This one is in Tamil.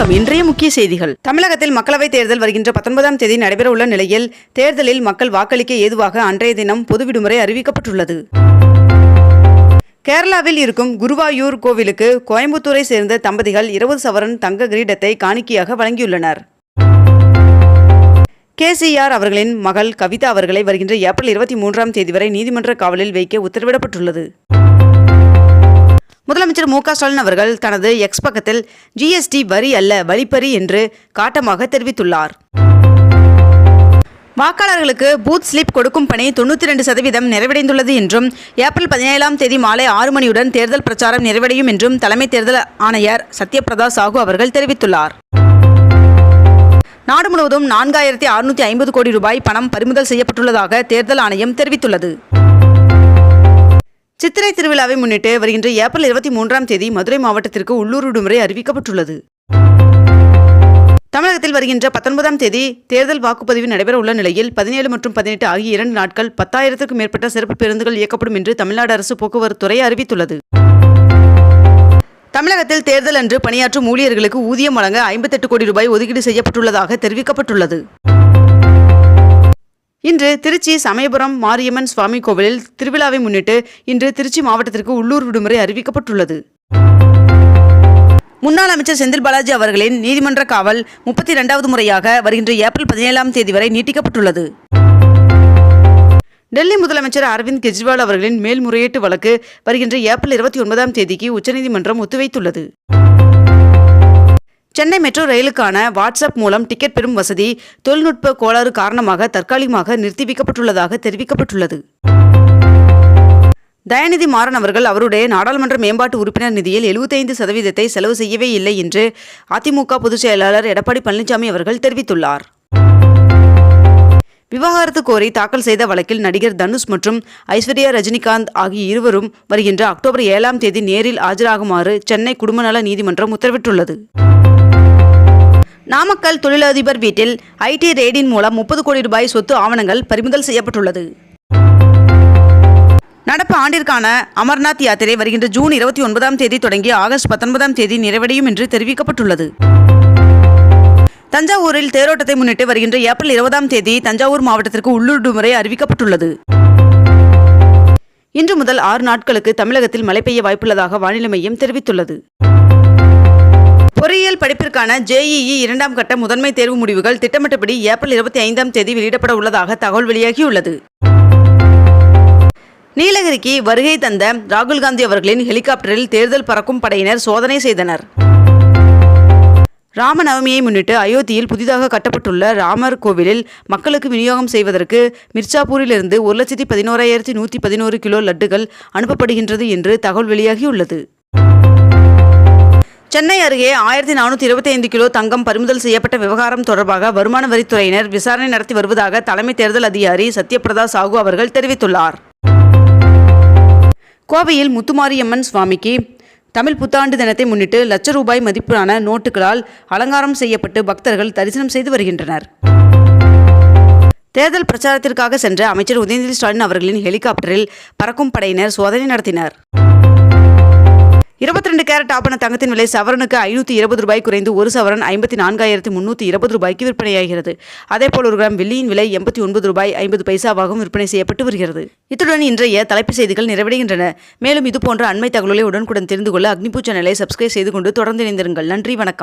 வணக்கம். இன்றைய முக்கிய செய்திகள். தமிழகத்தில் மக்களவைத் தேர்தல் வருகின்ற பத்தொன்பதாம் தேதி நடைபெறவுள்ள நிலையில் தேர்தலில் மக்கள் வாக்களிக்க ஏதுவாக அன்றைய தினம் பொது விடுமுறை அறிவிக்கப்பட்டுள்ளது. கேரளாவில் இருக்கும் குருவாயூர் கோவிலுக்கு கோயம்புத்தூரை சேர்ந்த தம்பதிகள் இருபது சவரன் தங்க கிரீடத்தை காணிக்கையாக வழங்கியுள்ளனர். கேசிஆர் அவர்களின் மகள் கவிதா அவர்களை வருகின்ற ஏப்ரல் இருபத்தி மூன்றாம் தேதி வரை நீதிமன்ற காவலில் வைக்க உத்தரவிடப்பட்டுள்ளது. முதலமைச்சர் மு க ஸ்டாலின் அவர்கள் தனது எக்ஸ் பக்கத்தில் ஜிஎஸ்டி வரி அல்ல வழிப்பறி என்று காட்டமாக தெரிவித்துள்ளார். வாக்காளர்களுக்கு பூத் ஸ்லிப் கொடுக்கும் பணி தொண்ணூற்றி ரெண்டு சதவீதம் நிறைவடைந்துள்ளது என்றும் ஏப்ரல் பதினேழாம் தேதி மாலை ஆறு மணியுடன் தேர்தல் பிரச்சாரம் நிறைவடையும் என்றும் தலைமை தேர்தல் ஆணையர் சத்யபிரதா சாஹூ அவர்கள் தெரிவித்துள்ளார். நாடு முழுவதும் நான்காயிரத்தி அறுநூற்றி ஐம்பது கோடி ரூபாய் பணம் பறிமுதல் செய்யப்பட்டுள்ளதாக தேர்தல் ஆணையம் தெரிவித்துள்ளது. சித்திரை திருவிழாவை முன்னிட்டு வருகின்ற ஏப்ரல் இருபத்தி மூன்றாம் தேதி மதுரை மாவட்டத்திற்கு உள்ளூர் விடுமுறை அறிவிக்கப்பட்டுள்ளது. தமிழகத்தில் வருகின்ற பத்தொன்பதாம் தேதி தேர்தல் வாக்குப்பதிவு நடைபெற உள்ள நிலையில் பதினேழு மற்றும் பதினெட்டு ஆகிய இரண்டு நாட்கள் பத்தாயிரத்திற்கும் மேற்பட்ட சிறப்பு பேருந்துகள் இயக்கப்படும் என்று தமிழ்நாடு அரசு போக்குவரத்துறை அறிவித்துள்ளது. தமிழகத்தில் தேர்தல் அன்று பணியாற்றும் ஊழியர்களுக்கு ஊதியம் வழங்க ஐம்பத்தெட்டு கோடி ரூபாய் ஒதுக்கீடு செய்யப்பட்டுள்ளதாக தெரிவிக்கப்பட்டுள்ளது. இன்று திருச்சி சமயபுரம் மாரியம்மன் சுவாமி கோவிலில் திருவிழாவை முன்னிட்டு இன்று திருச்சி மாவட்டத்திற்கு உள்ளூர் விடுமுறை அறிவிக்கப்பட்டுள்ளது. முன்னாள் அமைச்சர் செந்தில் பாலாஜி அவர்களின் நீதிமன்ற காவல் முப்பத்தி இரண்டாவது முறையாக வருகின்ற ஏப்ரல் பதினேழாம் தேதி வரை நீட்டிக்கப்பட்டுள்ளது. டெல்லி முதலமைச்சர் அரவிந்த் கெஜ்ரிவால் அவர்களின் மேல்முறையீட்டு வழக்கு வருகின்ற ஏப்ரல் இருபத்தி ஒன்பதாம் தேதிக்கு உச்சநீதிமன்றம் ஒத்திவைத்துள்ளது. சென்னை மெட்ரோ ரயிலுக்கான வாட்ஸ்அப் மூலம் டிக்கெட் பெறும் வசதி தொழில்நுட்ப கோளாறு காரணமாக தற்காலிகமாக நிறுத்தி வைக்கப்பட்டுள்ளதாக தெரிவிக்கப்பட்டுள்ளது. தயாநிதி மாறன் அவர்கள் அவருடைய நாடாளுமன்ற மேம்பாட்டு உறுப்பினர் நிதியில் 75% சதவீதத்தை செலவு செய்யவே இல்லை என்று அதிமுக பொதுச் செயலாளர் எடப்பாடி பழனிசாமி அவர்கள் தெரிவித்துள்ளார். விவாகரத்து கோரி தாக்கல் செய்த வழக்கில் நடிகர் தனுஷ் மற்றும் ஐஸ்வர்யா ரஜினிகாந்த் ஆகிய இருவரும் வருகின்ற அக்டோபர் ஏழாம் தேதி நேரில் ஆஜராகுமாறு சென்னை குடும்பநல நீதிமன்றம் உத்தரவிட்டுள்ளது. நாமக்கல் தொழிலதிபர் வீட்டில் ஐடி ரெய்டின் மூலம் முப்பது கோடி ரூபாய் சொத்து ஆவணங்கள் பறிமுதல் செய்யப்பட்டுள்ளது. நடப்பு ஆண்டிற்கான அமர்நாத் யாத்திரை வருகின்ற ஜூன் இருபத்தி ஒன்பதாம் தேதி தொடங்கி ஆகஸ்ட் பத்தொன்பதாம் தேதி நிறைவடையும் என்று தெரிவிக்கப்பட்டுள்ளது. தஞ்சாவூரில் தேரோட்டத்தை முன்னிட்டு வருகின்ற ஏப்ரல் இருபதாம் தேதி தஞ்சாவூர் மாவட்டத்திற்கு உள்ளூர் விடுமுறை அறிவிக்கப்பட்டுள்ளது. இன்று முதல் ஆறு நாட்களுக்கு தமிழகத்தில் மழை பெய்ய வாய்ப்புள்ளதாக வானிலை மையம் தெரிவித்துள்ளது. தேர்வுக்கான ஜேஇஇ இரண்டாம் கட்ட முதன்மை தேர்வு முடிவுகள் திட்டமிட்டபடி ஏப்ரல் இருபத்தி ஐந்தாம் தேதி வெளியிடப்பட உள்ளதாக தகவல் வெளியாகியுள்ளது. நீலகிரிக்கு வருகை தந்த ராகுல் காந்தி அவர்களின் ஹெலிகாப்டரில் தேர்தல் பறக்கும் படையினர் சோதனை செய்தனர். ராமநவமியை முன்னிட்டு அயோத்தியில் புதிதாக கட்டப்பட்டுள்ள ராமர் கோவிலில் மக்களுக்கு விநியோகம் செய்வதற்கு மிர்ச்சாப்பூரிலிருந்து ஒரு லட்சத்தி பதினோராயிரத்தி நூற்றி பதினோரு கிலோ லட்டுகள் அனுப்பப்படுகின்றது என்று தகவல் வெளியாகியுள்ளது. சென்னை அருகே ஆயிரத்தி நானூற்றி இருபத்தி ஐந்து கிலோ தங்கம் பறிமுதல் செய்யப்பட்ட விவகாரம் தொடர்பாக வருமான வரித்துறையினர் விசாரணை நடத்தி வருவதாக தலைமை தேர்தல் அதிகாரி சத்யபிரதா சாகு அவர்கள் தெரிவித்துள்ளார். கோவையில் முத்துமாரியம்மன் சுவாமிக்கு தமிழ் புத்தாண்டு தினத்தை முன்னிட்டு லட்ச ரூபாய் மதிப்பிலான நோட்டுகளால் அலங்காரம் செய்யப்பட்டு பக்தர்கள் தரிசனம் செய்து வருகின்றனர். தேர்தல் பிரச்சாரத்திற்காக சென்ற அமைச்சர் உதயநிதி ஸ்டாலின் அவர்களின் ஹெலிகாப்டரில் பறக்கும் படையினர் சோதனை நடத்தினர். இருபத்தி ரெண்டு கேரட் ஆபண தங்கத்தின் விலை சவரனுக்கு ஐநூற்றி இருபது ரூபாய் குறைந்து ஒரு சவரன் ஐம்பத்தி நான்காயிரத்தி முன்னூற்றி இருபது ரூபாய்க்கு விற்பனையாகிறது. அதேபோல் ஒரு கிராம் வெள்ளியின் விலை எண்பத்தி ஒன்பது ரூபாய் ஐம்பது பைசாவாகவும் விற்பனை செய்யப்பட்டு வருகிறது. இத்துடன் இன்றைய தலைப்பு செய்திகள் நிறைவடைகின்றன. மேலும் இதுபோன்ற அண்மை தகவலை உடனுக்குடன் தெரிந்து கொள்ள அக்னிபூ சேனலை சப்ஸ்கிரைப் செய்து கொண்டு தொடர்ந்து இணைந்திருங்கள். நன்றி வணக்கம்.